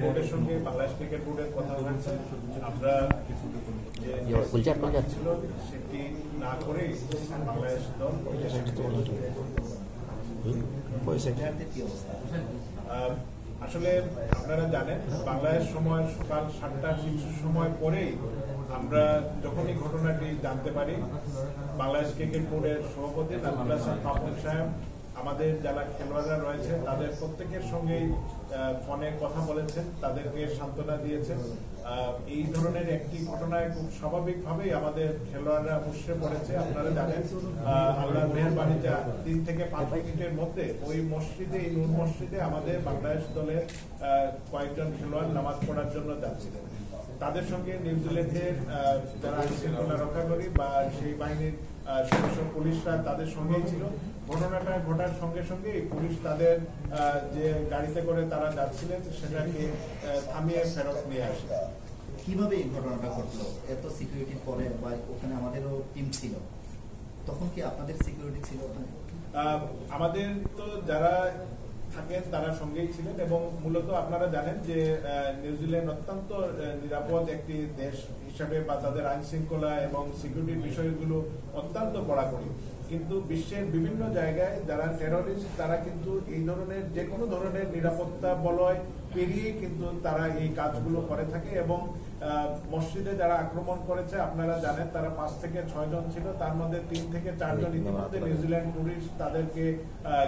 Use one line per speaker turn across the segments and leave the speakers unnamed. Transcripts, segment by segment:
বোর্ডের সঙ্গে বাংলাদেশ ক্রিকেট বোর্ডের কথা হয়েছে আমরা যে
Your Gujarat Gujarat.
ছিল সেটি না করে বাংলাদেশ দল দেশে ফিরে
বিদ্যার্থীর কি অবস্থা?
আহ, আসলে আপনারা জানেন বাংলাদেশ সময় সকাল সাতটা কিছু সময় পরেই আমরা যখনই ঘটনাটি জানতে পারি বাংলাদেশ ক্রিকেট বোর্ডের সভাপতি নাজমুল হাসান পাপন সাহেব আমাদের যারা খেলোয়াড়রা রয়েছে তাদের প্রত্যেকের সঙ্গেই ফোনে কথা বলেছেন, তাদেরকে সান্ত্বনা দিয়েছেন। এই ধরনের একটি ঘটনায় খুব স্বাভাবিকভাবেই আমাদের খেলোয়াড়রা মুশড়ে পড়েছে। আপনারা জানেন আল্লাহর মেহরবানিতে তিন থেকে পাঁচ মিনিটের মধ্যে ওই মসজিদে, এই নূর মসজিদে আমাদের বাংলাদেশ দলের কয়েকজন খেলোয়াড় নামাজ পড়ার জন্য যাচ্ছিলেন। তাদের সঙ্গে নিউজিল্যান্ডের যারা আইন শৃঙ্খলা রক্ষাকারী বা সেই বাহিনীর সদস্য পুলিশরা তাদের সঙ্গেই ছিল। ঘটনাটা ঘটার সঙ্গে সঙ্গে পুলিশ তাদের যে গাড়িতে করে তারা যাচ্ছিলেন সেটাকে থামিয়ে ফেরত নিয়ে আসে
কীভাবে এই ঘটনাটা ঘটলো? এত সিকিউরিটি পরে বা ওখানে আমাদেরও টিম ছিল। তখন কি আপনাদের সিকিউরিটি ছিল ওখানে?
আমাদের তো যারা থাকেন তারা সঙ্গেই ছিলেন এবং মূলত আপনারা জানেন যে নিউজিল্যান্ড অত্যন্ত নিরাপদ একটি দেশ হিসাবে বা তাদের আইন শৃঙ্খলা এবং সিকিউরিটির বিষয়গুলো অত্যন্ত কড়াকড়ি। কিন্তু বিশ্বের বিভিন্ন জায়গায় যারা টেররিস্ট তারা কিন্তু এই ধরনের যে কোনো ধরনের নিরাপত্তা বলয় পেরিয়ে কিন্তু তারা এই কাজগুলো করে থাকে এবং আহ, মসজিদে যারা আক্রমণ করেছে আপনারা জানেন তারা পাঁচ থেকে ছয় জন ছিল তার মধ্যে তিন থেকে চারজন ইতিমধ্যে নিউজিল্যান্ড পুলিশ তাদেরকে আহ,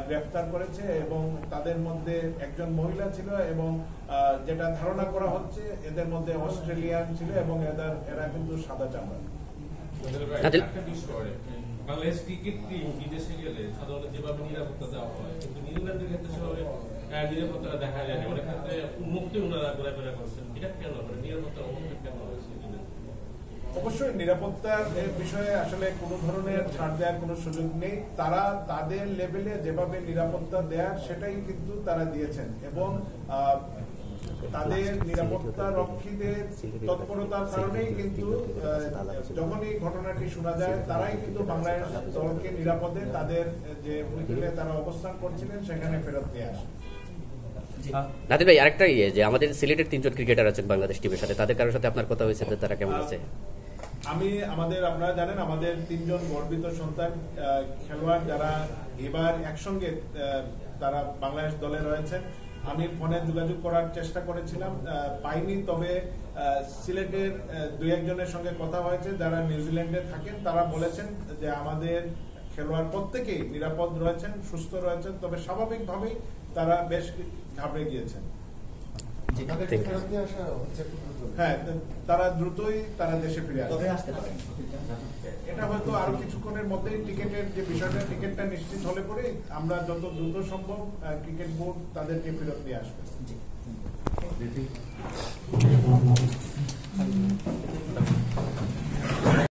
গ্রেফতার করেছে এবং তাদের মধ্যে একজন মহিলা ছিল এবং আহ, যেটা ধারণা করা হচ্ছে এদের মধ্যে অস্ট্রেলিয়ান ছিল এবং এদের এরা কিন্তু সাদা চামড়া।
তাদের-
একটা বিষয় বাংলাদেশ ক্রিকেট টিম বিদেশে গেলে সাধারণত যেভাবে নিরাপত্তা দেওয়া হয়, কিন্তু নিউজিল্যান্ডের ক্ষেত্রে সেভাবে নিরাপত্তা দেখা যায় না। অনেক ক্ষেত্রে উন্মুক্ত ওনারা ঘোরাফেরা করছেন। এটা কেন? মানে নিরাপত্তা অবস্থা কেন হয়েছে
অবশ্যই নিরাপত্তার বিষয়ে আসলে কোনো ধরনের ছাড় দেওয়ার কোনো সুযোগ নেই। তারা তাদের লেভেলে যেভাবে নিরাপত্তা দেয়ার সেটাই কিন্তু তারা দিয়েছেন। এবং তাদের নিরাপত্তা রক্ষীদের তৎপরতার কারণেই কিন্তু যখন এই ঘটনাটি শোনা যায় তারাই কিন্তু বাংলাদেশ দলকে নিরাপদে তাদের যে উইকেটে তারা অবস্থান করছিলেন সেখানে ফেরত নিয়ে আসে।
নাদির ভাই আরেকটা ইয়ে যে আমাদের সিলেটের তিনজন ক্রিকেটার আছেন বাংলাদেশ টিমের সাথে তাদের কারোর সাথে আপনার কথা হয়েছে তারা কেমন আছে?
আমি আমাদের, আপনারা জানেন, আমাদের তিনজন গর্বিত সন্তান খেলোয়াড় যারা এবার একসঙ্গে তারা বাংলাদেশ দলে রয়েছেন আমি ফোনে যোগাযোগ করার চেষ্টা করেছিলাম পাইনি, তবে সিলেটের দুই একজনের সঙ্গে কথা হয়েছে, যারা নিউজিল্যান্ডে থাকেন, তারা বলেছেন যে আমাদের খেলোয়াড় প্রত্যেকেই নিরাপদ রয়েছেন, সুস্থ রয়েছেন, তবে স্বাভাবিকভাবেই তারা বেশ ঘাবড়ে গিয়েছেন। হ্যাঁ তারা দ্রুতই তারা দেশে ফিরে আসবে।
আসতে
এটা হয়তো আরও কিছুক্ষণের মধ্যেই টিকেটের যে বিষয়টা টিকেটটা নিশ্চিত হলে পরে আমরা যত দ্রুত সম্ভব আহ, ক্রিকেট বোর্ড তাদেরকে ফেরত নিয়ে আসবে।
জি